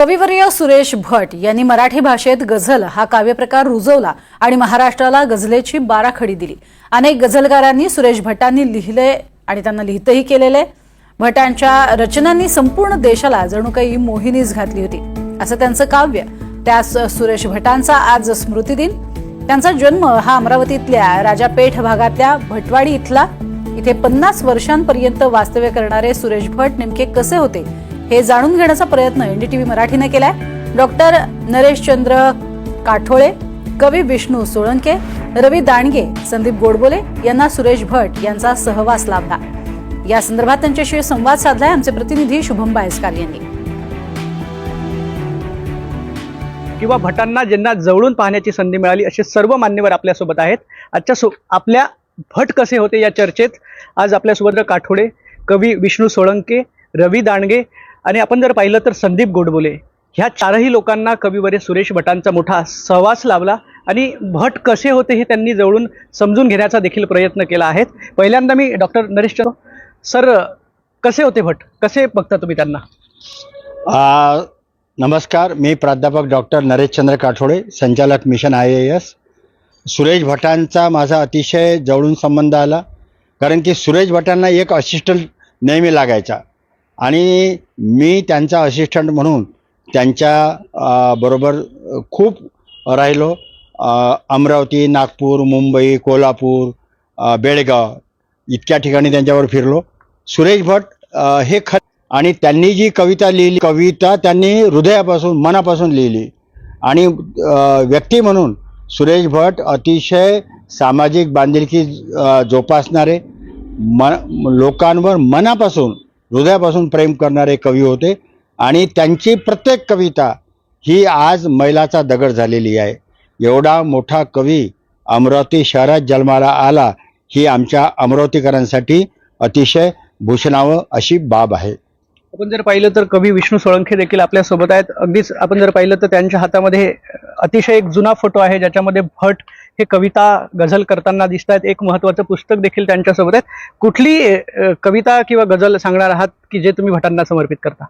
कविवर्य सुरेश भट यांनी मराठी भाषेत गझल हा काव्यप्रकार रुजवला आणि महाराष्ट्राला गझलेची बाराखडी दिली. अनेक गझलकारांनी सुरेश भटांनी लिहिले आणि त्यांना लिहितही केलेले. भटांच्या रचनांनी संपूर्ण देशाला जणू काही मोहिनीच घातली होती. असं त्यांचं काव्य. त्यास सुरेश भटांचा आज स्मृतिदिन त्यांचा जन्म हा अमरावतीतल्या राजापेठ भागातल्या भटवाडी इथला. इथे पन्नास वर्षांपर्यंत वास्तव्य करणारे सुरेश भट नेमके कसे होते? हे जाणून घेण्याचा प्रयत्न एनडीटीव्ही मराठीने केलाय. डॉक्टर नरेशचंद्र काठोळे कवी विष्णू सोळंके रवी दांडगे संदीप गोडबोले यांना सुरेश भट यांचा सहवास लाभला. या संदर्भात त्यांच्याशी संवाद साधलाय आमचे प्रतिनिधी शुभम बायस्कार यांनी. किंवा भटांना ज्यांना जवळून पाहण्याची संधी मिळाली असे सर्व मान्यवर आपल्यासोबत आहेत. आजच्या सो आपल्या भट कसे होते या चर्चेत आज आपल्यासोबत काठोडे कवी विष्णू सोळंके रवी दांडगे आणि आपण जर पाहिलं तर संदीप गोडबोले ह्या चारही लोकांना कविवरे सुरेश भटांचा मोठा सहवास लाभला आणि भट कसे होते हे त्यांनी जवळून समजून घेण्याचा देखील प्रयत्न केला आहे. पहिल्यांदा मी डॉक्टर नरेश सर कसे होते भट? कसे बघता तुम्ही त्यांना? नमस्कार. मी प्राध्यापक डॉक्टर नरेशचंद्र काठोडे संचालक mission I A S. Suresh भटांचा माझा अतिशय जवळून संबंध आला. कारण की सुरेश भटांना एक असिस्टंट नेहमी लागायचा. आणि मी त्यांचा असिस्टंट म्हणून त्यांच्या बरोबर खूप राहिलो. अमरावती नागपूर मुंबई कोल्हापूर बेळगाव इतक्या ठिकाणी त्यांच्यावर फिरलो. सुरेश भट हे ख आणि त्यांनी जी कविता लिहिली कविता त्यांनी हृदयापासून मनापासून लिहिली. आणि व्यक्ती म्हणून सुरेश भट अतिशय सामाजिक बांधिलकी जोपासणारे म लोकांवर मनापासून हृदयापासून प्रेम करणारे कवी होते आणि त्यांची प्रत्येक कविता ही आज मैलाचा दगड झालेली आहे. एवढा मोठा कवी अमरावती शहरात जन्माला आला ही आमच्या अमरावतीकरांसाठी अतिशय भूषणावं अशी बाब आहे. आपण जर पाहिलं तर कवी विष्णू सोळंखे देखील आपल्यासोबत आहेत. अगदीच आपण जर पाहिलं तर त्यांच्या हातामध्ये अतिशय एक जुना फोटो आहे ज्याच्यामध्ये भट हे कविता गझल करताना दिसत आहेत एक महत्वाचं पुस्तक देखील त्यांच्यासोबत आहे. कुठली कविता किंवा गझल सांगणार आहात की जे तुम्ही भटांना समर्पित करता?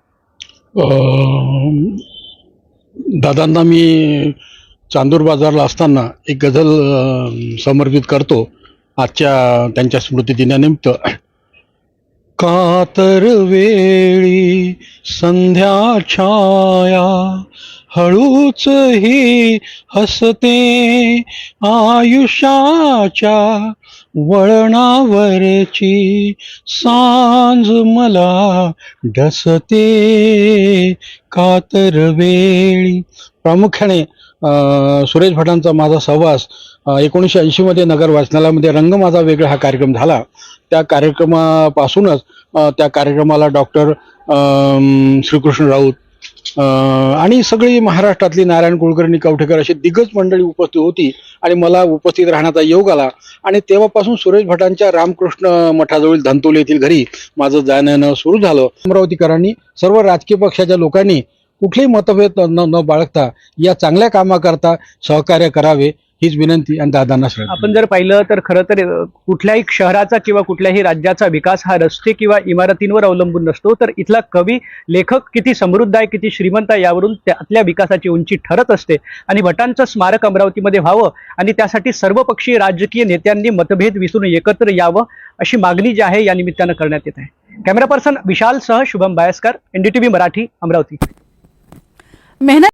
दादांना मी चांदूर बाजारला असताना एक गझल समर्पित करतो. आजच्या त्यांच्या स्मृतिदिनानिमित्त. कातर वेळी संध्या छाया हळूच ही हसते आयुष्याच्या वळणावरची सांज मला ढसते कातर वेळी. प्रामुख्याने सुरेश भटांचा माझा सहवास एकोणीसशे ऐंशीमध्ये नगर वाचनालयामध्ये रंग माझा वेगळा हा कार्यक्रम झाला. त्या कार्यक्रमापासूनच त्या कार्यक्रमाला डॉक्टर श्रीकृष्ण राऊत आणि सगळी महाराष्ट्रातली नारायण कुलकर्णी कवठेकर अशी दिग्गज मंडळी उपस्थित होती आणि मला उपस्थित राहण्याचा योग आला. आणि तेव्हापासून सुरेश भटांच्या रामकृष्ण मठाजवळील धंतोली येथील घरी माझं जाणं येणं सुरू झालं. अमरावतीकरांनी सर्व राजकीय पक्षाच्या लोकांनी कुठलेही मतभेद न न बाळगता या चांगल्या कामाकरता सहकार्य करावे हीच विनंती आणि दादांना श्रद्धा. आपण जर पाहिलं तर खरं तर कुठल्याही शहराचा किंवा कुठल्याही राज्याचा विकास हा रस्ते किंवा इमारतींवर अवलंबून नसतो. तर इथला कवी लेखक किती समृद्ध आहे किती श्रीमंत आहे यावरून त्यातल्या विकासाची उंची ठरत असते. आणि भटांचं स्मारक अमरावतीमध्ये व्हावं आणि त्यासाठी सर्वपक्षीय राजकीय नेत्यांनी मतभेद विसरून एकत्र यावं अशी मागणी जी आहे या निमित्तानं करण्यात येत आहे. कॅमेरा पर्सन विशाल सह शुभम बायस्कर एनडीटीव्ही मराठी अमरावती. मेहनत